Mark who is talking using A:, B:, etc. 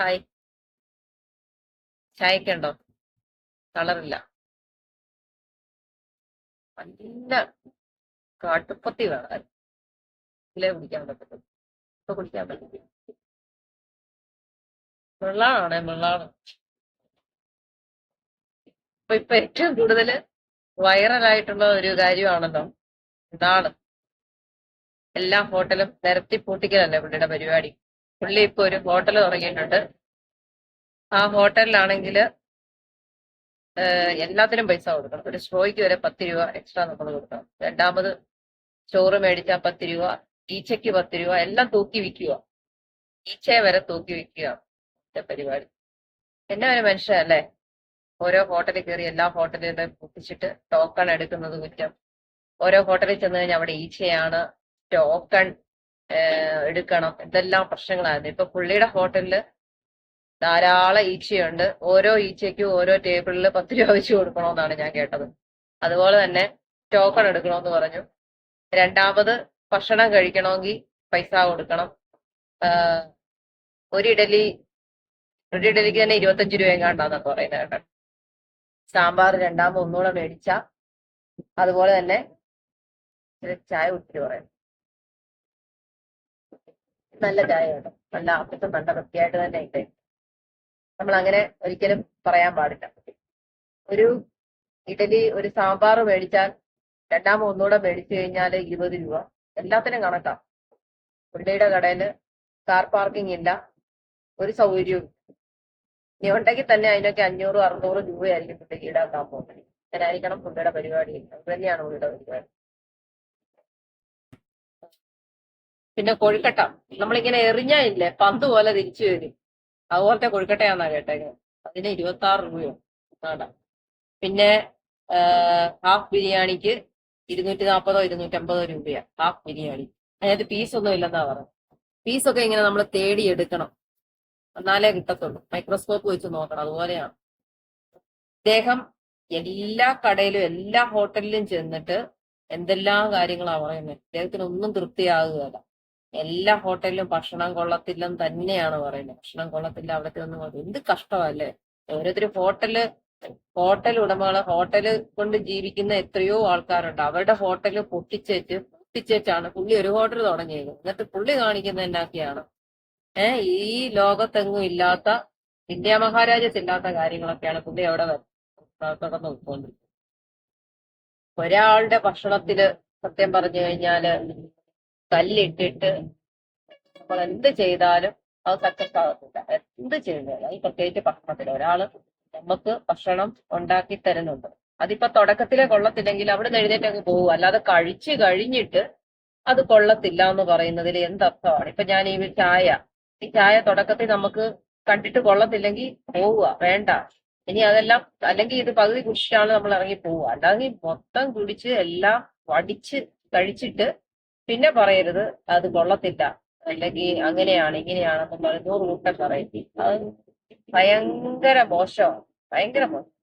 A: Hi ചായക്കുണ്ടോ കളറില്ല നല്ല കാട്ടുപ്പത്തി വേണം. ഇല്ലേ കുടിക്കാൻ പറ്റത്തുള്ളൂ. ഇപ്പൊ കുടിക്കാൻ പറ്റത്തില്ല. വെള്ളാണേ വെള്ളാണ് ഇപ്പൊ ഇപ്പൊ ഏറ്റവും കൂടുതൽ വൈറലായിട്ടുള്ള ഒരു കാര്യമാണല്ലോ ഇതാണ് എല്ലാ ഹോട്ടലും നിരത്തി പൂട്ടിക്കലല്ലേ പുള്ളിയുടെ പരിപാടി? പുള്ളി ഇപ്പൊ ഒരു ഹോട്ടൽ തുടങ്ങിയിട്ടുണ്ട്. ആ ഹോട്ടലിലാണെങ്കിൽ എല്ലാത്തിനും പൈസ കൊടുക്കണം. ഒരു സ്ട്രോയ്ക്ക് വരെ പത്ത് രൂപ എക്സ്ട്രാ നമ്മൾ കൊടുക്കണം. രണ്ടാമത് ചോറ് മേടിച്ചാൽ പത്ത് രൂപ ഈച്ചയ്ക്ക് പത്ത് രൂപ എല്ലാം തൂക്കി വിൽക്കുക. ഈച്ചയെ വരെ തൂക്കി വിൽക്കുക. പരിപാടി. എന്നെ ഒരു മനുഷ്യല്ലേ ഓരോ ഹോട്ടലിൽ കയറി എല്ലാ ഹോട്ടലിലും പൊട്ടിച്ചിട്ട് ടോക്കൺ എടുക്കുന്നത് കുറ്റം. ഓരോ ഹോട്ടലിൽ ചെന്ന് കഴിഞ്ഞാൽ അവിടെ ഈച്ചയാണ്. ടോക്കൺ എടുക്കണം. ഇതെല്ലാം പ്രശ്നങ്ങളായിരുന്നു. ഇപ്പൊ പുള്ളിയുടെ ഹോട്ടലിൽ ധാരാളം ഈച്ചയുണ്ട്. ഓരോ ഈച്ചയ്ക്കും ഓരോ ടേബിളിൽ പത്ത് രൂപ വെച്ച് കൊടുക്കണമെന്നാണ് ഞാൻ കേട്ടത്. അതുപോലെ തന്നെ ടോക്കൺ എടുക്കണമെന്ന് പറഞ്ഞു. രണ്ടാമത് ഭക്ഷണം കഴിക്കണമെങ്കിൽ പൈസ കൊടുക്കണം. ഒരു ഇഡലി ഒരു ഇഡലിക്ക് തന്നെ ഇരുപത്തഞ്ച് രൂപ എങ്ങാണ്ടാന്നൊക്കെ പറയുന്നത് കേട്ടോ. സാമ്പാർ രണ്ടാമത് ഒന്നുകൂടെ മേടിച്ച അതുപോലെ തന്നെ ചായ കുടിച്ചിട്ട് പറയാം. നല്ല ചായ കേട്ടോ നല്ല ആപ്പിട്ടും നല്ല വൃത്തിയായിട്ട് തന്നെ ഇട്ടേ. നമ്മൾ അങ്ങനെ ഒരിക്കലും പറയാൻ പാടില്ല. ഒരു ഇഡലി ഒരു സാമ്പാർ മേടിച്ചാൽ രണ്ടാമത് ഒന്നുകൂടെ മേടിച്ചു കഴിഞ്ഞാൽ ഇരുപത് രൂപ. എല്ലാത്തിനും കണക്കാം. പുള്ളിയുടെ കടയിൽ കാർ പാർക്കിംഗ് ഇല്ല. ഒരു സൗകര്യവും ഇനി ഉണ്ടെങ്കിൽ തന്നെ അതിനൊക്കെ അഞ്ഞൂറ് അറുന്നൂറ് രൂപയായിരിക്കും പുള്ളിക്ക് ഈടാക്കാൻ പോകുന്നത്. അങ്ങനായിരിക്കണം പുള്ളിയുടെ പരിപാടി. അത് തന്നെയാണ് പുള്ളിയുടെ പരിപാടി. പിന്നെ കൊഴുക്കട്ട. നമ്മളിങ്ങനെ എറിഞ്ഞാ ഇല്ലേ പന്ത് പോലെ തിരിച്ചു വരും. അതുപോലത്തെ കൊഴുക്കട്ടയാന്നാ കേട്ടേക്കുന്നത്. അതിന് ഇരുപത്തി ആറ് രൂപയോ പിന്നെ ഹാഫ് ബിരിയാണിക്ക് ഇരുന്നൂറ്റി നാൽപ്പതോ ഇരുന്നൂറ്റമ്പതോ രൂപയാ ഹാഫ് ബിരിയാണി. അതിനകത്ത് പീസൊന്നും ഇല്ലെന്നാ പറയുന്നത്. പീസൊക്കെ ഇങ്ങനെ നമ്മൾ തേടി എടുക്കണം. എന്നാലേ കിട്ടത്തുള്ളൂ. മൈക്രോസ്കോപ്പ് വെച്ച് നോക്കണം. അതുപോലെയാണ്. അദ്ദേഹം എല്ലാ കടയിലും എല്ലാ ഹോട്ടലിലും ചെന്നിട്ട് എന്തെല്ലാം കാര്യങ്ങളാണ് പറയുന്നത്? അദ്ദേഹത്തിന് ഒന്നും തൃപ്തിയാകുകയല്ല എല്ലാ ഹോട്ടലിലും ഭക്ഷണം കൊള്ളത്തില്ലെന്ന് തന്നെയാണ് പറയുന്നത്. ഭക്ഷണം കൊള്ളത്തില്ല അവിടത്തെ ഒന്നും. എന്ത് കഷ്ടമല്ലേ? ഓരോരുത്തർ ഹോട്ടൽ ഹോട്ടൽ ഉടമകൾ ഹോട്ടൽ കൊണ്ട് ജീവിക്കുന്ന എത്രയോ ആൾക്കാരുണ്ട്. അവരുടെ ഹോട്ടൽ പൊട്ടിച്ചേച്ച് പൊട്ടിച്ചേച്ചാണ് പുള്ളി ഒരു ഹോട്ടൽ തുടങ്ങിയത്. എന്നിട്ട് പുള്ളി കാണിക്കുന്ന എന്നാക്കിയാണ്. ഏഹ് ഈ ലോകത്തെങ്ങും ഇല്ലാത്ത ഇന്ത്യ മഹാരാജ്യത്ത് ഇല്ലാത്ത കാര്യങ്ങളൊക്കെയാണ് പുള്ളി അവിടെ തുടർന്ന് ഒരാളുടെ ഭക്ഷണത്തിൽ സത്യം പറഞ്ഞു കഴിഞ്ഞാൽ കല്ലിട്ടിട്ട് നമ്മൾ എന്ത് ചെയ്താലും അത് സക്സസ് ആകത്തില്ല എന്ത് ചെയ്താലും ഈ പ്രത്യേകിച്ച് ഭക്ഷണത്തിൽ ഒരാൾ നമുക്ക് ഭക്ഷണം ഉണ്ടാക്കി തരുന്നുണ്ട്. അതിപ്പോ തുടക്കത്തിലെ കൊള്ളത്തില്ലെങ്കിൽ അവിടെ എഴുന്നേറ്റ് അങ്ങ് പോകും അല്ലാതെ കഴിച്ചു കഴിഞ്ഞിട്ട് അത് കൊള്ളത്തില്ല എന്ന് പറയുന്നതിൽ എന്തർത്ഥമാണ്? ഇപ്പൊ ഞാൻ ഈ ചായ ഈ ചായ തുടക്കത്തിൽ നമുക്ക് കണ്ടിട്ട് കൊള്ളത്തില്ലെങ്കിൽ പോവുക വേണ്ട. ഇനി അതെല്ലാം അല്ലെങ്കിൽ ഇത് പകുതി കുടിച്ചിട്ടാണ് നമ്മൾ ഇറങ്ങി പോവുക. അല്ലാതെ മൊത്തം കുടിച്ച് എല്ലാം വടിച്ച് കഴിച്ചിട്ട് പിന്നെ പറയരുത് അത് കൊള്ളത്തില്ല. അല്ലെങ്കിൽ അങ്ങനെയാണ് ഇങ്ങനെയാണെന്നും പറഞ്ഞ് നൂറ് കൂട്ടം പറയും. അത് ഭയങ്കര മോശമാണ്. ഭയങ്കര മോശം.